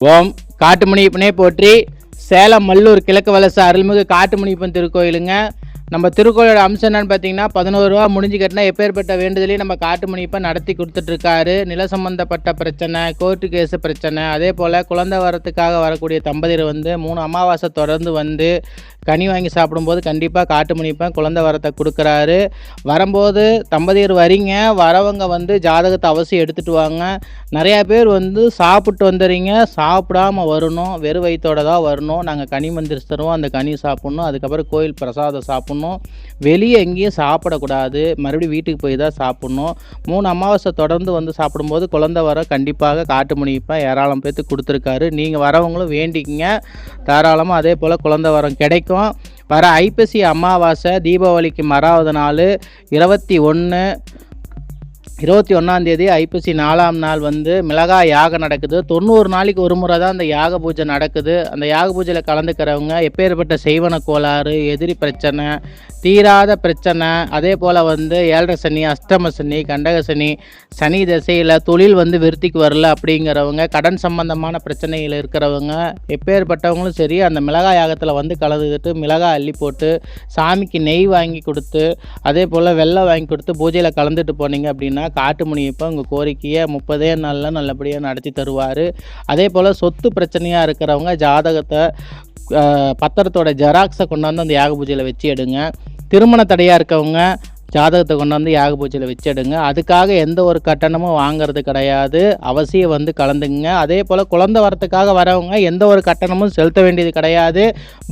ஓம் காட்டுமணியப்பனே போற்றி சேலம் மல்லூர் கிழக்கு வலச அருள்மிகு காட்டுமணியப்பன் திருக்கோயிலுங்க. நம்ம திருக்கோயிலோட அம்சம் என்னன்னு பார்த்தீங்கன்னா பதினோரு ரூபா முடிஞ்சு கட்டினா எப்பேற்பட்ட வேண்டுதலையும் நம்ம காட்டுமணியப்பன் நடத்தி கொடுத்துட்ருக்காரு. நில சம்பந்தப்பட்ட பிரச்சனை கோர்ட்டு கேஸு பிரச்சனை அதே போல் குழந்தை வரத்துக்காக வரக்கூடிய தம்பதியர் வந்து மூணு அமாவாசை தொடர்ந்து வந்து கனி வாங்கி சாப்பிடும்போது கண்டிப்பாக காட்டுமணிப்பன் குழந்தை வரத்தை கொடுக்குறாரு. வரும்போது தம்பதியர் வரீங்க வரவங்க வந்து ஜாதகத்தை அவசியம் எடுத்துகிட்டு வாங்க. நிறையா பேர் வந்து சாப்பிட்டு வந்துடுறீங்க சாப்பிடாம வரணும் வெறும் வயிற்றோட தான் வரணும். நாங்கள் கனி மந்திரிச்சு தருவோம் அந்த கனி சாப்பிட்ணும் அதுக்கப்புறம் கோயில் பிரசாதம் சாப்பிட்ணும். வெளியே எங்கேயும் சாப்பிடக்கூடாது. மறுபடியும் வீட்டுக்கு போய் தான் சாப்பிட்ணும். மூணு அமாவாசை தொடர்ந்து வந்து சாப்பிடும்போது குழந்தை வர கண்டிப்பாக காட்டு முனிப்பாக ஏராளம் பேர்த்துக்கு கொடுத்துருக்காரு. நீங்கள் வரவங்களும் வேண்டிக்கிங்க. தாராளமாக அதே போல் குழந்தை வரம் கிடைக்கும். வர ஐப்பசி அமாவாசை தீபாவளிக்கு மறாவது நாள் இருபத்தி ஒன்று இருபத்தி ஒன்றாந்தேதி ஐப்பசி நாலாம் நாள் வந்து மிளகாய் யாகம் நடக்குது. தொண்ணூறு நாளைக்கு ஒரு முறை தான் அந்த யாக பூஜை நடக்குது. அந்த யாக பூஜையில் கலந்துக்கிறவங்க எப்பேற்பட்ட செய்வன கோளாறு எதிரி பிரச்சனை தீராத பிரச்சனை. அதே போல் வந்து ஏழரை சனி அஷ்டம சனி கண்டக சனி சனி திசையில் தொழில் வந்து விருத்திக்கு வரல அப்படிங்கிறவங்க கடன் சம்பந்தமான பிரச்சனையில் இருக்கிறவங்க எப்பேற்பட்டவங்களும் சரி அந்த மிளகாய் யாகத்தில் வந்து கலந்துக்கிட்டு மிளகாய் அள்ளி போட்டு சாமிக்கு நெய் வாங்கி கொடுத்து அதே போல் வெள்ளம் வாங்கி கொடுத்து பூஜையில் கலந்துட்டு போனீங்க அப்படின்னா காட்டு முனியப்போ உங்கள் கோரிக்கையை முப்பதே நாளில் நல்லபடியாக நடத்தி தருவார். அதே போல் சொத்து பிரச்சனையாக இருக்கிறவங்க ஜாதகத்தை பத்திரத்தோட ஜெராக்ஸை கொண்டாந்து அந்த யாக பூஜையில் வச்சு எடுங்க. திருமண தடையாக இருக்கவங்க ஜாதகத்தை கொண்டாந்து யாக பூஜையில் வச்சு எடுங்க. அதுக்காக எந்த ஒரு கட்டணமும் வாங்குறது கிடையாது. அவசியம் வந்து கலந்துங்க அதே போல் குழந்தை வரத்துக்காக வரவங்க எந்த ஒரு கட்டணமும் செலுத்த வேண்டியது கிடையாது.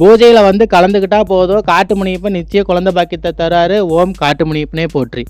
பூஜையில் வந்து கலந்துக்கிட்டால் போதும். காட்டு முனியப்பன் நிச்சயம் குழந்தை பாக்கியத்தை தராரு. ஓம் காட்டு முனியப்பனே போற்றி.